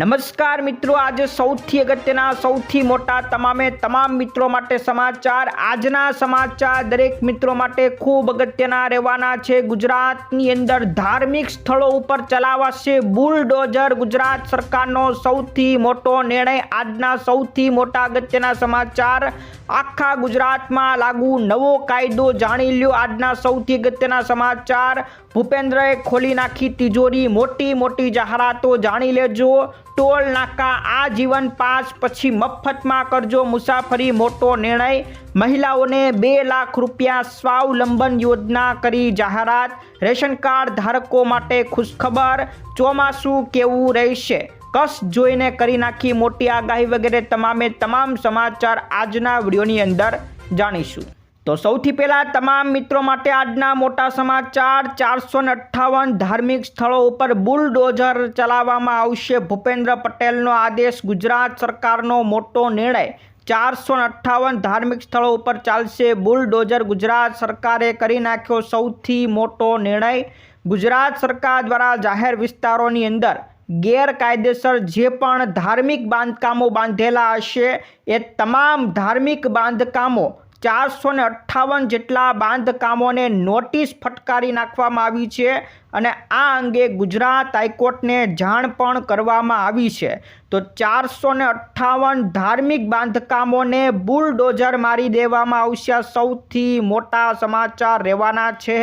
નમસ્કાર મિત્રો, આજે સૌથી અગત્યના, સૌથી મોટા, તમામે તમામ મિત્રો માટે સમાચાર, આજના સમાચાર દરેક મિત્રો માટે ખૂબ અગત્યના રહેવાના છે. ગુજરાતની અંદર ધાર્મિક સ્થળો ઉપર ચલાવાશે બુલડોઝર. ગુજરાત સરકારનો સૌથી મોટો નિર્ણય, આજના સૌથી મોટા અગત્યના સમાચાર આખા ગુજરાતમાં લાગુ નવો કાયદો જાણી લ્યો આજના સૌથી અગત્યના સમાચાર. ભૂપેન્દ્રએ ખોલી નાખી તિજોરી. મોટી મોટી જાહેરાતો જાણી લેજો. ટોલ નાકા આ જીવન પાસ પછી મફતમાં કરજો મુસાફરી મોટો નિર્ણય. મહિલાઓને બે લાખ રૂપિયા સ્વાવલંબન યોજના કરી જાહેરાત. રેશન કાર્ડ ધારકો માટે ખુશખબર. ચોમાસું કેવું રહેશે? કસ જોઈને કરી નાખી મોટી આગાહી વગેરે તમામે તમામ સમાચાર આજના વિડીયોની અંદર જાણીશું. તો સૌથી પહેલાં તમામ મિત્રો માટે આજના મોટા સમાચાર, ચારસો ને અઠ્ઠાવન ધાર્મિક સ્થળો ઉપર બુલડોઝર ચલાવવામાં આવશે. ભૂપેન્દ્ર પટેલનો આદેશ, ગુજરાત સરકારનો મોટો નિર્ણય. ચારસો અઠ્ઠાવન ધાર્મિક સ્થળો ઉપર ચાલશે બુલડોઝર. ગુજરાત સરકારે કરી નાખ્યો સૌથી મોટો નિર્ણય. ગુજરાત સરકાર દ્વારા જાહેર વિસ્તારોની અંદર ગેરકાયદેસર જે પણ ધાર્મિક બાંધકામો બાંધેલા હશે, એ તમામ ધાર્મિક બાંધકામો ચારસો ને અઠ્ઠાવન જેટલા બાંધકામોને નોટિસ ફટકારી નાખવામાં આવી છે અને આ અંગે ગુજરાત હાઈકોર્ટને જાણ પણ કરવામાં આવી છે. તો ચારસો ને અઠ્ઠાવન ધાર્મિક બાંધકામોને બુલડોઝર મારી દેવામાં આવશે. સૌથી મોટા સમાચાર રહેવાના છે.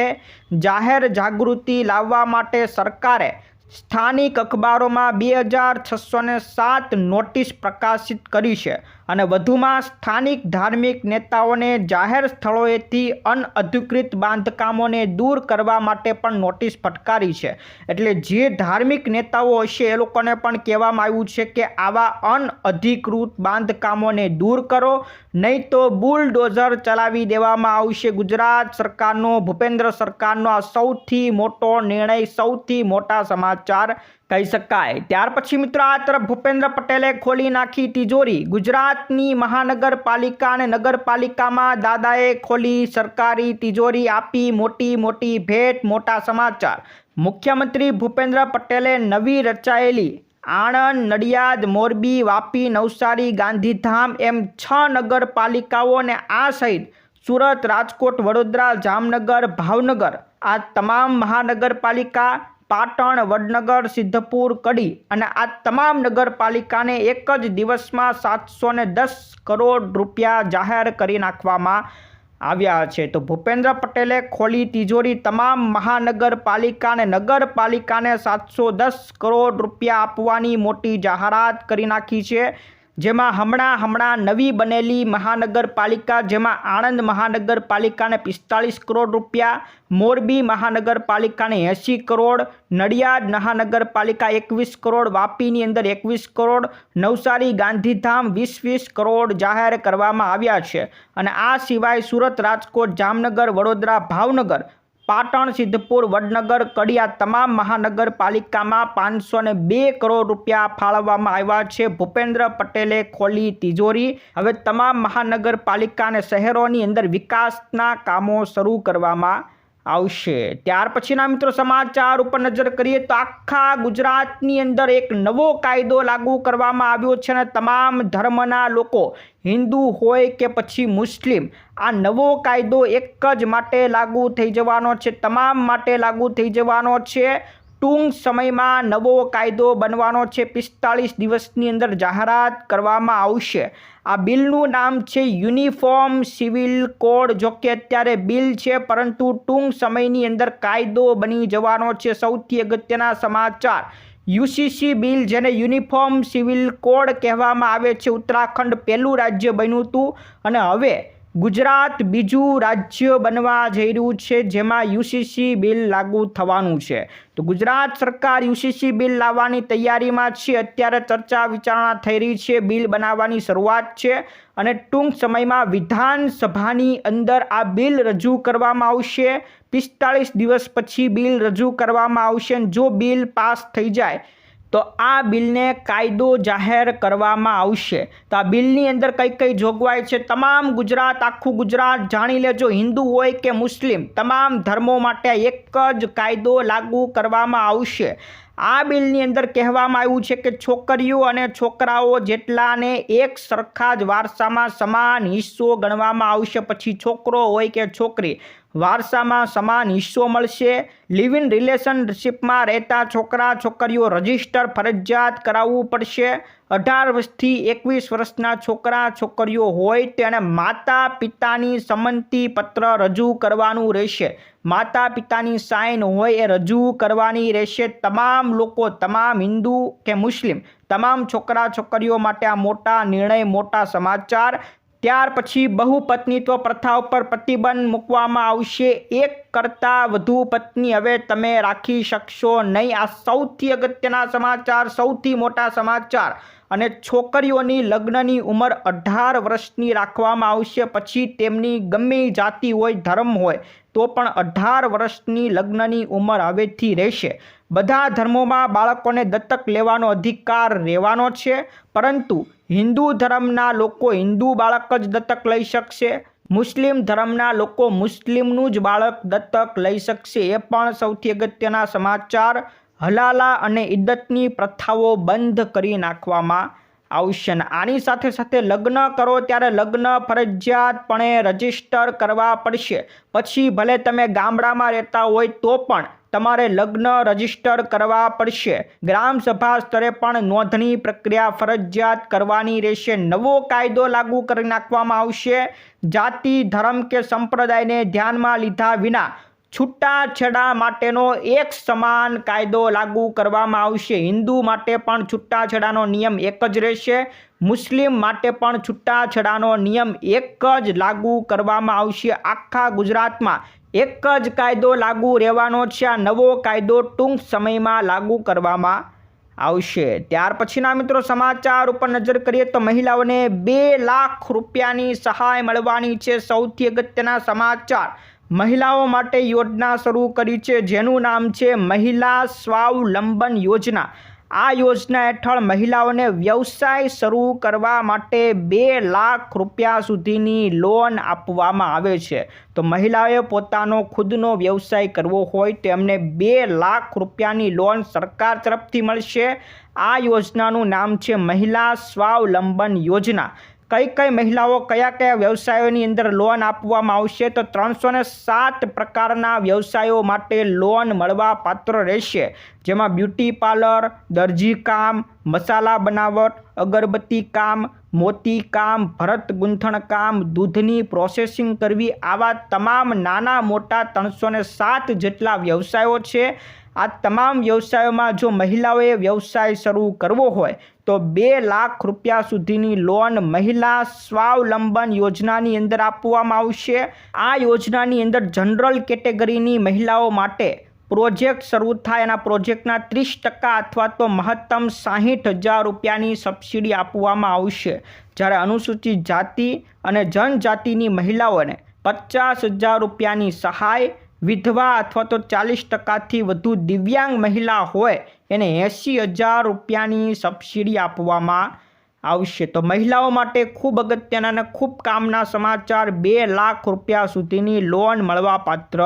જાહેર જાગૃતિ લાવવા માટે સરકારે સ્થાનિક અખબારોમાં બે હજાર છસો સાત નોટિસ પ્રકાશિત કરી છે. અને વધુમાં સ્થાનિક ધાર્મિક નેતાઓને જાહેર સ્થળોએથી અનઅધિકૃત બાંધકામોને દૂર કરવા માટે પણ નોટિસ ફટકારી છે. એટલે જે ધાર્મિક નેતાઓ હશે એ લોકોને પણ કહેવામાં આવ્યું છે કે આવા અનઅધિકૃત બાંધકામોને દૂર કરો, નહીં તો બુલડોઝર ચલાવી દેવામાં આવશે. ગુજરાત સરકારનો, ભૂપેન્દ્ર સરકારનો આ સૌથી મોટો નિર્ણય, સૌથી મોટા સમાચાર કહી શકાય. ત્યાર પછી મિત્રો આ તરફ ભૂપેન્દ્ર પટેલે ખોલી નાખી તિજોરી. ગુજરાતની મહાનગરપાલિકા અને નગરપાલિકામાં દાદાએ ખોલી સરકારી તિજોરી આપી મોટી મોટી ભેટ, મોટા સમાચાર. મુખ્યમંત્રી ભૂપેન્દ્ર પટેલે નવી રચાયેલી આણંદ, નડિયાદ, મોરબી, વાપી, નવસારી, ગાંધીધામ એમ છ નગરપાલિકાઓને આ સહિત સુરત, રાજકોટ, વડોદરા, જામનગર, ભાવનગર આ તમામ મહાનગરપાલિકા પાટણ, વડનગર, સિદ્ધપુર, કડી અને આ તમામ નગરપાલિકાને એક જ દિવસમાં સાતસો દસ કરોડ રૂપિયા જાહેર કરી નાખવામાં આવ્યા છે. તો ભૂપેન્દ્ર પટેલે ખોલી તિજોરી તમામ મહાનગરપાલિકાને, નગરપાલિકાને સાતસો દસ કરોડ રૂપિયા આપવાની મોટી જાહેરાત કરી નાખી છે. જેમાં હમણાં હમણાં નવી બનેલી મહાનગરપાલિકા, જેમાં આણંદ મહાનગરપાલિકાને પિસ્તાળીસ કરોડ રૂપિયા, મોરબી મહાનગરપાલિકાને એંસી કરોડ, નડિયાદ મહાનગરપાલિકા એકવીસ કરોડ, વાપીની અંદર એકવીસ કરોડ, નવસારી ગાંધીધામ વીસ વીસ કરોડ જાહેર કરવામાં આવ્યા છે. અને આ સિવાય સુરત, રાજકોટ, જામનગર, વડોદરા, ભાવનગર પાટણ, સિદ્ધપુર, વડનગર, કડિયા તમામ મહાનગરપાલિકામાં પાંચસો ને બે કરોડ રૂપિયા ફાળવવામાં આવ્યા છે. ભૂપેન્દ્ર પટેલે ખોલી તિજોરી. હવે તમામ મહાનગરપાલિકા અને શહેરોની અંદર વિકાસના કામો શરૂ કરવામાં આવશે. ત્યાર પછીના મિત્રો સમાચાર ઉપર નજર કરીએ તો આખા ગુજરાતની અંદર એક નવો કાયદો લાગુ કરવામાં આવ્યો છે અને તમામ ધર્મના લોકો, હિન્દુ હોય કે પછી મુસ્લિમ, આ નવો કાયદો એક જ માટે લાગુ થઈ જવાનો છે, તમામ માટે લાગુ થઈ જવાનો છે. ટૂંક સમયમાં નવો કાયદો બનવાનો છે. પિસ્તાળીસ દિવસની અંદર જાહેરાત કરવામાં આવશે. આ બિલનું નામ છે યુનિફોર્મ સિવિલ કોડ. જો કે અત્યારે બિલ છે, પરંતુ ટૂંક સમયની અંદર કાયદો બની જવાનો છે. સૌથી અગત્યના સમાચાર. યુસીસી બિલ જેને યુનિફોર્મ સિવિલ કોડ કહેવામાં આવે છે, ઉત્તરાખંડ પહેલું રાજ્ય બન્યું હતું. અને હવે ગુજરાત બીજું રાજ્ય બનવા જઈ રહ્યું છે, જેમાં યુસીસી બિલ લાગુ થવાનું છે. તો ગુજરાત સરકાર યુસીસી બિલ લાવવાની તૈયારીમાં છે. અત્યારે ચર્ચા વિચારણા થઈ રહી છે, બિલ બનાવવાની શરૂઆત છે અને ટૂંક સમયમાં વિધાનસભાની અંદર આ બિલ રજૂ કરવામાં આવશે. પિસ્તાળીસ દિવસ પછી બિલ રજૂ કરવામાં આવશે જો બિલ પાસ થઈ જાય તો આ બિલને કાયદો જાહેર કરવામાં આવશે. તો આ બિલની અંદર કઈ કઈ જોગવાઈ છે? તમામ ગુજરાત, આખું ગુજરાત જાણી લેજો. હિન્દુ હોય કે મુસ્લિમ, તમામ ધર્મો માટે એક જ કાયદો લાગુ કરવામાં આવશે. આ બિલની અંદર કહેવામાં આવ્યું છે કે છોકરીઓ અને છોકરાઓ જેટલાને એક સરખા જ વારસામાં સમાન હિસ્સો ગણવામાં આવશે. પછી છોકરો હોય કે છોકરી વારસામાં સમાન હિસ્સો મળશે. લિવ ઇન રિલેશનશિપમાં રહેતા છોકરા, છોકરીઓ રજિસ્ટર ફરજિયાત કરાવવું પડશે. અઢાર વર્ષથી એકવીસ વર્ષના છોકરા, છોકરીઓ હોય તેણે માતા પિતાની સંમતિ પત્ર રજૂ કરવાનું રહેશે. માતા પિતાની સાઇન હોય એ રજૂ કરવાની રહેશે. તમામ લોકો, તમામ હિન્દુ કે મુસ્લિમ, તમામ છોકરા, છોકરીઓ માટે આ મોટા નિર્ણય, મોટા સમાચાર ત્યાર પછી બહુપત્નીત્વ પ્રથા ઉપર પ્રતિબંધ મૂકવામાં આવશે. એક કરતાં વધુ પત્ની હવે તમે રાખી શકશો નહીં. આ સૌથી અગત્યના સમાચાર, સૌથી મોટા સમાચાર અને છોકરીઓની લગ્નની ઉંમર અઢાર વર્ષની રાખવામાં આવશે. પછી તેમની ગમે જાતિ હોય, ધર્મ હોય તો પણ અઢાર વર્ષની લગ્નની ઉંમર હવેથી રહેશે. બધા ધર્મોમાં બાળકોને દત્તક લેવાનો અધિકાર રહેવાનો છે, પરંતુ હિન્દુ ધર્મના લોકો હિન્દુ બાળક જ દત્તક લઈ શકશે. મુસ્લિમ ધર્મના લોકો મુસ્લિમનું જ બાળક દત્તક લઈ શકશે એ પણ સૌથી અગત્યના સમાચાર. હલાલા અને ઇદ્દતની પ્રથાઓ બંધ કરી નાખવામાં આવશે ને આની સાથે સાથે લગ્ન કરો ત્યારે લગ્ન ફરજિયાતપણે રજિસ્ટર કરવા પડશે. પછી ભલે તમે ગામડામાં રહેતા હોય તો પણ તમારે લગ્ન રજિસ્ટર કરવા પડશે. ગ્રામ સભા સ્તરે પણ નોંધણી પ્રક્રિયા ફરજિયાત કરવાની રહેશે. નવો કાયદો લાગુ કરી નાખવામાં આવશે. જાતિ, ધર્મ કે સંપ્રદાયને ધ્યાનમાં લીધા વિના છૂટાછેડા માટેનો એક સમાન કાયદો લાગુ કરવામાં આવશે. હિન્દુ માટે પણ છૂટાછેડાનો નિયમ એક જ રહેશે. મુસ્લિમ માટે પણ છૂટાછેડાનો નિયમ એક જ લાગુ કરવામાં આવશે. આખા ગુજરાતમાં એક જ કાયદો લાગુ રહેવાનો છે. આ નવો કાયદો ટૂંક સમયમાં લાગુ કરવામાં આવશે. ત્યાર પછીના મિત્રો સમાચાર ઉપર નજર કરીએ તો મહિલાઓને બે લાખ રૂપિયાની સહાય મળવાની છે. સૌથી અગત્યના સમાચાર મહિલાઓ માટે યોજના શરૂ કરી છે, જેનું નામ છે મહિલા સ્વાવલંબન યોજના. આ યોજના હેઠળ મહિલાઓને વ્યવસાય શરૂ કરવા માટે બે લાખ રૂપિયા સુધીની લોન આપવામાં આવે છે. તો મહિલાઓએ પોતાનો ખુદનો વ્યવસાય કરવો હોય તો એમને બે લાખ રૂપિયાની લોન સરકાર તરફથી મળશે. આ યોજનાનું નામ છે મહિલા સ્વાવલંબન યોજના. કઈ કઈ મહિલાઓ કયા કયા વ્યવસાયોની અંદર લોન આપવામાં આવશે તો ત્રણસો સાત પ્રકારના વ્યવસાયો માટે લોન મળવા પાત્ર રહેશે. જેમાં બ્યુટી પાર્લર દરજી કામ, મસાલા બનાવટ, અગરબત્તી કામ, મોતી કામ, ભરત ગૂંથણ કામ, દૂધની પ્રોસેસિંગ કરવી, આવા તમામ નાના મોટા ત્રણસો સાત જેટલા વ્યવસાયો છે. આ તમામ વ્યવસાયોમાં જો મહિલાઓએ વ્યવસાય શરૂ કરવો હોય, તો બે લાખ રૂપિયા સુધીની લોન મહિલા સ્વાવલંબન યોજનાની અંદર આપવામાં આવશે. આ યોજનાની અંદર જનરલ કેટેગરીની મહિલાઓ માટે પ્રોજેક્ટ શરૂ થાય, એના પ્રોજેક્ટના ત્રીસ ટકા અથવા તો મહત્તમ સાહીઠ હજાર રૂપિયાની સબસિડી આપવામાં આવશે. જ્યારે અનુસૂચિત જાતિ અને જનજાતિની મહિલાઓને પચાસ હજાર રૂપિયાની સહાય વિધવા અથવા તો ચાલીસ ટકાથી વધુ દિવ્યાંગ મહિલા હોય, એને એંસી હજાર રૂપિયાની સબસિડી આપવામાં આવશે. તો મહિલાઓ માટે ખૂબ અગત્યના અને ખૂબ કામના સમાચાર બે લાખ રૂપિયા સુધીની લોન મળવાપાત્ર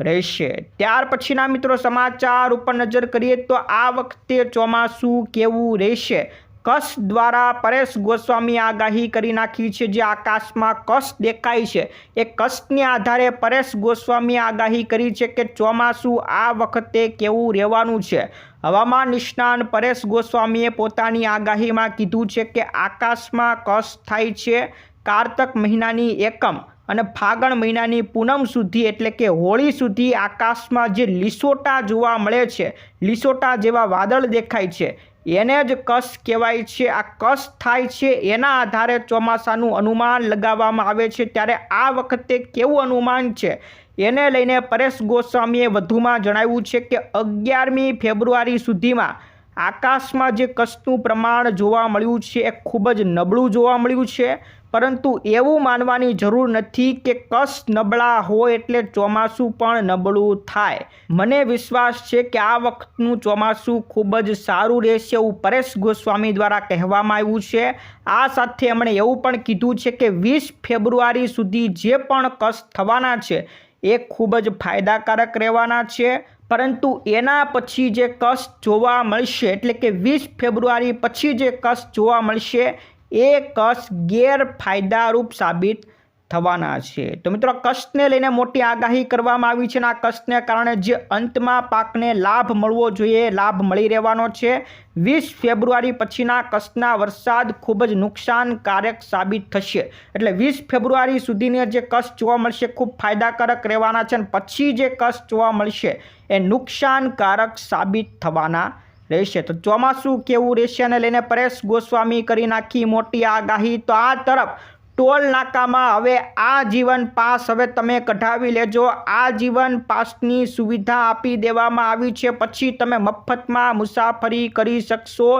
રહેશે. ત્યાર પછીના મિત્રો સમાચાર ઉપર નજર કરીએ તો આ વખતે ચોમાસું કેવું રહેશે? કચ્છ દ્વારા પરેશ ગોસ્વામી આગાહી કરી નાખી છે, જે આકાશમાં કશ દેખાય છે. એ કશને આધારે પરેશ ગોસ્વામી આગાહી કરી છે કે ચોમાસું આ વખતે કેવું રહેવાનું છે. હવામાન નિષ્ણાંત પરેશ ગોસ્વામીએ પોતાની આગાહીમાં કીધું છે કે આકાશમાં કશ થાય છે કારતક મહિનાની એકમ અને ફાગણ મહિનાની પૂનમ સુધી એટલે કે હોળી સુધી આકાશમાં જે લીસોટા જોવા મળે છે, લીસોટા જેવા વાદળ દેખાય છે. એને જ કસ કહેવાય છે. આ કસ થાય છે એના આધારે ચોમાસાનું અનુમાન લગાવવામાં આવે છે. ત્યારે આ વખતે કેવું અનુમાન છે? એને લઈને પરેશ ગોસ્વામીએ વધુમાં જણાવ્યું છે કે અગિયારમી ફેબ્રુઆરી સુધીમાં આકાશમાં જે કસનું પ્રમાણ જોવા મળ્યું છે એ ખૂબ જ નબળું જોવા મળ્યું છે. પરંતુ એવું માનવાની જરૂર નથી કે કસ નબળા હોય એટલે ચોમાસું પણ નબળું થાય. મને વિશ્વાસ છે કે આ વખતનું ચોમાસું ખૂબ જ સારું રહેશે એવું પરેશ ગોસ્વામી દ્વારા કહેવામાં આવ્યું છે. આ સાથે એમણે એવું પણ કીધું છે કે વીસ ફેબ્રુઆરી સુધી જે પણ કસ થવાના છે એ ખૂબ જ ફાયદાકારક રહેવાના છે. પરંતુ એના પછી જે કસ જોવા મળશે એટલે કે વીસ ફેબ્રુઆરી પછી જે કસ જોવા મળશે એ કશ ગેરફાયદારૂપ સાબિત થવાના છે. તો મિત્રો કષ્ટને લઈને મોટી આગાહી કરવામાં આવી છે અને આ કષ્ટને કારણે જે અંતમાં પાકને લાભ મળવો જોઈએ, લાભ મળી રહેવાનો છે. વીસ ફેબ્રુઆરી પછીના કષ્ટના વરસાદ ખૂબ જ નુકસાનકારક સાબિત થશે. એટલે વીસ ફેબ્રુઆરી સુધીને જે કષ્ટ જોવા મળશે ખૂબ ફાયદાકારક રહેવાના છે અને પછી જે કષ્ટ જોવા મળશે એ નુકસાનકારક સાબિત થવાના રહેશે. તો ચોમાસું કેવું રહેશે અને લઈને પરેશ ગોસ્વામી કરી નાખી મોટી આગાહી. તો આ તરફ ટોલ નાકામાં હવે આ જીવન પાસ હવે તમે કઢાવી લેજો. આ જીવન પાસની સુવિધા આપી દેવામાં આવી છે. પછી તમે મફતમાં મુસાફરી કરી શકશો.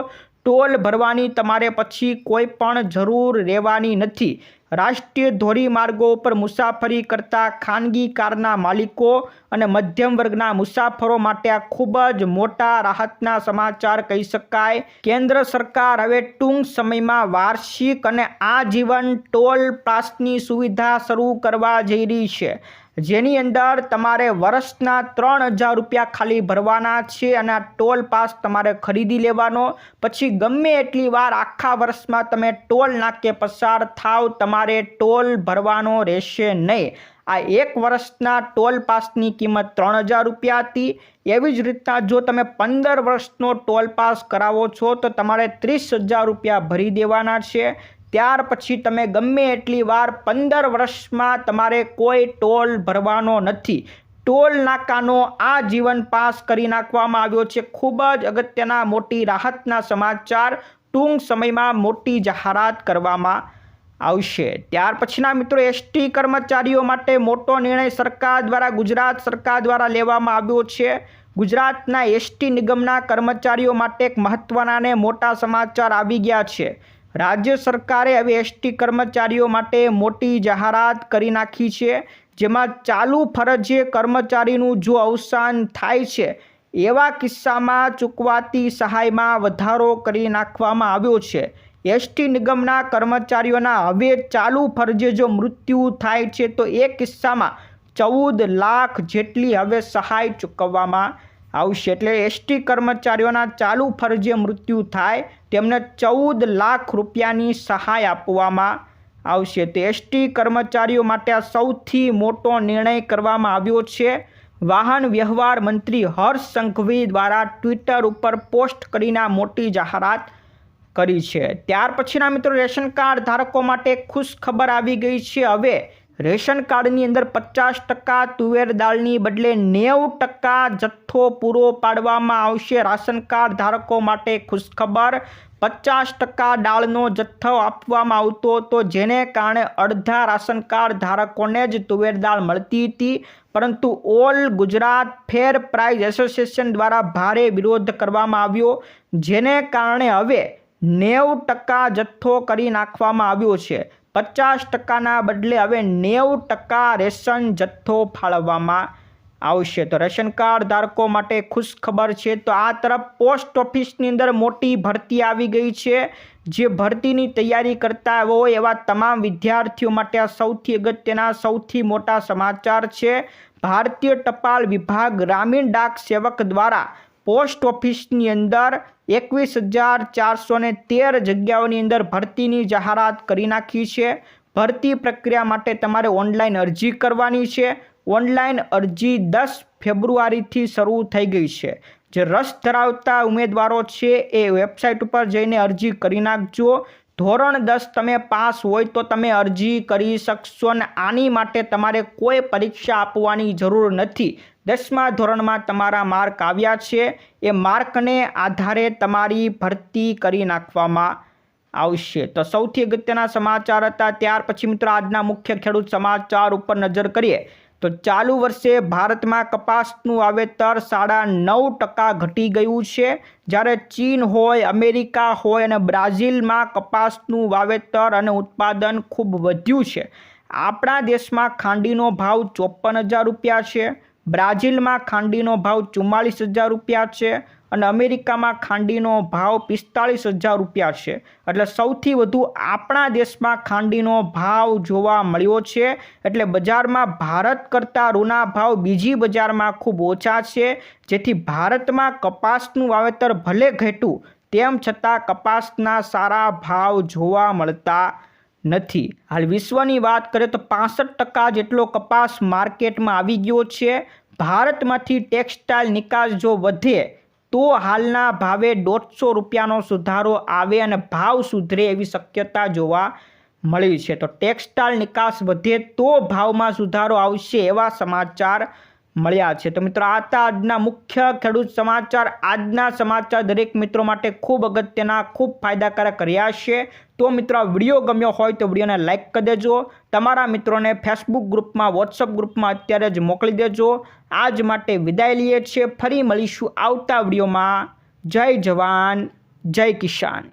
ટોલ ભરવાની તમારે પછી કોઈ પણ જરૂર રહેવાની નથી. રાષ્ટ્રીય ધોરીમાર્ગો ઉપર મુસાફરી કરતા ખાનગી કારના માલિકો અને મધ્યમ વર્ગના મુસાફરો માટે આ ખૂબ જ મોટા રાહતના સમાચાર કહી શકાય. કેન્દ્ર સરકાર હવે ટૂંક સમયમાં વાર્ષિક અને આજીવન ટોલ પાસની સુવિધા શરૂ કરવા જઈ રહી છે. જેની અંદર તમારે વર્ષના ત્રણ હજાર રૂપિયા ખાલી ભરવાના છે અને આ ટોલ પાસ તમારે ખરીદી લેવાનો. પછી ગમે એટલી વાર આખા વર્ષમાં તમે ટોલ નાકે પસાર થાવ, તમારે ટોલ ભરવાનો રહેશે નહીં. આ એક વર્ષના ટોલ પાસની કિંમત ત્રણ હજાર રૂપિયા હતી. એવી જ રીતના જો તમે પંદર વર્ષનો ટોલ પાસ કરાવો છો તો તમારે ત્રીસ હજાર રૂપિયા ભરી દેવાના છે. ત્યાર પછી તમે ગમે એટલી વાર પંદર વર્ષમાં તમારે કોઈ ટોલ ભરવાનો નથી. ટોલ નાકાનો આ જીવન પાસ કરી નાખવામાં આવ્યો છે. ખૂબ જ અગત્યના મોટી રાહતના સમાચાર ટૂંક સમયમાં મોટી જાહેરાત કરવામાં આવશે. ત્યાર પછીના મિત્રો એસટી કર્મચારીઓ માટે મોટો નિર્ણય સરકાર દ્વારા ગુજરાત સરકાર દ્વારા લેવામાં આવ્યો છે. ગુજરાતના એસટી નિગમના કર્મચારીઓ માટે એક મહત્ત્વના અને મોટા સમાચાર આવી ગયા છે. રાજ્ય સરકારે હવે એસટી કર્મચારીઓ માટે મોટી જાહેરાત કરી નાખી છે, જેમાં ચાલુ ફરજે કર્મચારીનું જો અવસાન થાય છે, એવા કિસ્સામાં ચૂકવાતી સહાયમાં વધારો કરી નાખવામાં આવ્યો છે. એસટી નિગમના કર્મચારીઓના હવે ચાલુ ફરજે જો મૃત્યુ થાય છે, તો એ કિસ્સામાં ચૌદ લાખ જેટલી હવે સહાય ચૂકવવામાં આવશે એટલે એસટી કર્મચારીઓના ચાલુ ફરજે મૃત્યુ થાય, તેમને ચૌદ લાખ રૂપિયાની સહાય આપવામાં આવશે. તો એસટી કર્મચારીઓ માટે સૌથી મોટો નિર્ણય કરવામાં આવ્યો છે. વાહન વ્યવહાર મંત્રી હર્ષ સંઘવી દ્વારા ટ્વિટર ઉપર પોસ્ટ કરીને મોટી જાહેરાત કરી છે. ત્યાર પછીના મિત્રો, રેશન કાર્ડ ધારકો માટે ખુશ ખબર આવી ગઈ છે. હવે રેશન કાર્ડની અંદર પચાસ ટકા તુવેર દાળની બદલે નેવું ટકા જથ્થો પૂરો પાડવામાં આવશે. રાશન કાર્ડ ધારકો માટે ખુશખબર. પચાસ ટકા દાળનો જથ્થો આપવામાં આવતો હતો, જેને કારણે અડધા રાશન કાર્ડ ધારકોને જ તુવેર દાળ મળતી હતી. પરંતુ all Gujarat fair price association દ્વારા ભારે વિરોધ કરવામાં આવ્યો, જેને કારણે હવે નેવું ટકા જથ્થો કરી નાખવામાં આવ્યો છે. પચાસ ટકાના બદલે હવે નેવું ટકા રેશન જથ્થો ફાળવવામાં આવશે. તો રેશન કાર્ડ ધારકો માટે ખુશ ખબર છે. તો આ તરફ પોસ્ટ ઓફિસની અંદર મોટી ભરતી આવી ગઈ છે. જે ભરતીની તૈયારી કરતા હોય એવા તમામ વિદ્યાર્થીઓ માટે આ સૌથી અગત્યના, સૌથી મોટા સમાચાર છે. ભારતીય ટપાલ વિભાગ ગ્રામીણ ડાક સેવક દ્વારા પોસ્ટ ઓફિસની અંદર એકવીસ હજાર ચારસો ને તેર જગ્યાઓની અંદર ભરતીની જાહેરાત કરી નાખી છે. ભરતી પ્રક્રિયા માટે તમારે ઓનલાઈન અરજી કરવાની છે. ઓનલાઈન અરજી દસ ફેબ્રુઆરીથી શરૂ થઈ ગઈ છે. જે રસ ધરાવતા ઉમેદવારો છે એ વેબસાઇટ ઉપર જઈને અરજી કરી નાખજો. ધોરણ દસ તમે પાસ હોય તો તમે અરજી કરી શકશો અને આની માટે તમારે કોઈ પરીક્ષા આપવાની જરૂર નથી. દસમા ધોરણમાં તમારા માર્ક આવ્યા છે. એ માર્કને આધારે તમારી ભરતી કરી નાખવામાં આવશે. તો સૌથી અગત્યના સમાચાર હતા. ત્યાર પછી મિત્રો આજના મુખ્ય ખેડૂત સમાચાર ઉપર નજર કરીએ. તો ચાલુ વર્ષે ભારતમાં કપાસનું વાવેતર સાડા નવ ટકા ઘટી ગયું છે. જ્યારે ચીન હોય, અમેરિકા હોય અને બ્રાઝિલમાં કપાસનું વાવેતર અને ઉત્પાદન ખૂબ વધ્યું છે. આપણા દેશમાં ખાંડીનો ભાવ ચોપન હજાર રૂપિયા છે. બ્રાઝિલમાં ખાંડીનો ભાવ ચુમ્માલીસ હજાર રૂપિયા છે અને અમેરિકામાં ખાંડીનો ભાવ પિસ્તાળીસ હજાર રૂપિયા છે. એટલે સૌથી વધુ આપણા દેશમાં ખાંડીનો ભાવ જોવા મળ્યો છે. એટલે બજારમાં ભારત કરતાં રૂના ભાવ બીજી બજારમાં ખૂબ ઓછા છે. જેથી ભારતમાં કપાસનું વાવેતર ભલે ઘટ્યું, તેમ છતાં કપાસના સારા ભાવ જોવા મળતા નથી. હાલ વિશ્વની વાત કરીએ તો પાસઠ ટકા જેટલો કપાસ માર્કેટમાં આવી ગયો છે. ભારતમાંથી ટેક્સટાઇલ નિકાસ જો વધે, તો હાલના ભાવે દોઢસો રૂપિયાનો સુધારો આવે અને ભાવ સુધરે એવી શક્યતા જોવા મળી છે. તો ટેક્સટાઇલ નિકાસ વધે તો ભાવમાં સુધારો આવશે એવા સમાચાર મળ્યા છે. તો મિત્રો, આ હતા આજના મુખ્ય ખેડૂત સમાચાર. આજના સમાચાર દરેક મિત્રો માટે ખૂબ અગત્યના, ખૂબ ફાયદાકારક રહ્યા છે. તો મિત્રો વીડિયો ગમ્યો હોય તો વિડીયોને લાઇક કરી દેજો. તમારા મિત્રોને ફેસબુક ગ્રુપમાં, વોટ્સઅપ ગ્રુપમાં અત્યારે જ મોકલી દેજો. આજ માટે વિદાય લઈએ છીએ. ફરી મળીશું આવતા વિડીયોમાં. જય જવાન, જય કિસાન.